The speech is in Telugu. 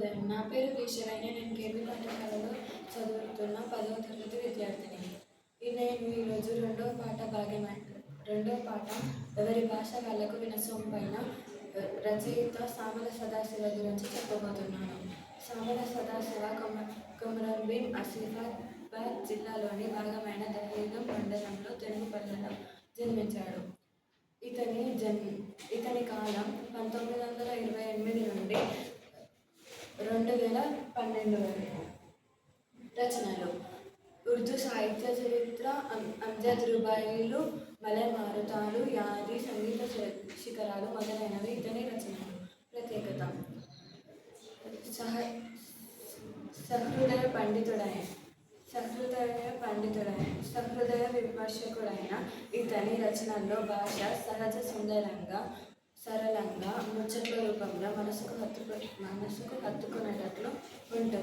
శుభోదయం. నా పేరు ఈశ్వరయ్య నేను కేబీ పాఠశాలలో చదువుతున్న పదవ తరగతి విద్యార్థిని. ఈ నేను ఈరోజు రెండవ పాట భాగ్యం రెండవ పాట ఎవరి భాష వాళ్ళకు వినసం పైన రచయిత సామల సదాశివ గురించి చెప్పబోతున్నాను. సామల సదాశివ కొమ కొమరంభీం ఆసిఫాబాద్ జిల్లాలోని భాగమైన దహేగం మండలంలో తెలుగుపల్లిలో జన్మించాడు. ఇతని జన్ ఇతని కాలం పంతొమ్మిది వందల రెండు వేల పన్నెండు వరకు రచనలు. ఉర్దూ సాహిత్య చరిత్ర అంజద్ రుబాయిలు మలై మారుతాలు యాది సంగీత శిఖరాలు మొదలైనవి ఇతని రచనలు. ప్రత్యేకత. సహ సహృదయ పండితుడైన సహృదయ పండితుడైన సహృదయ విమర్శకుడైన ఇతని రచనల్లో భాష సహజ సుందరంగా సరళంగా ముచ్చ మనసుకు హత్తుకునేటట్లు ఉంటుంది.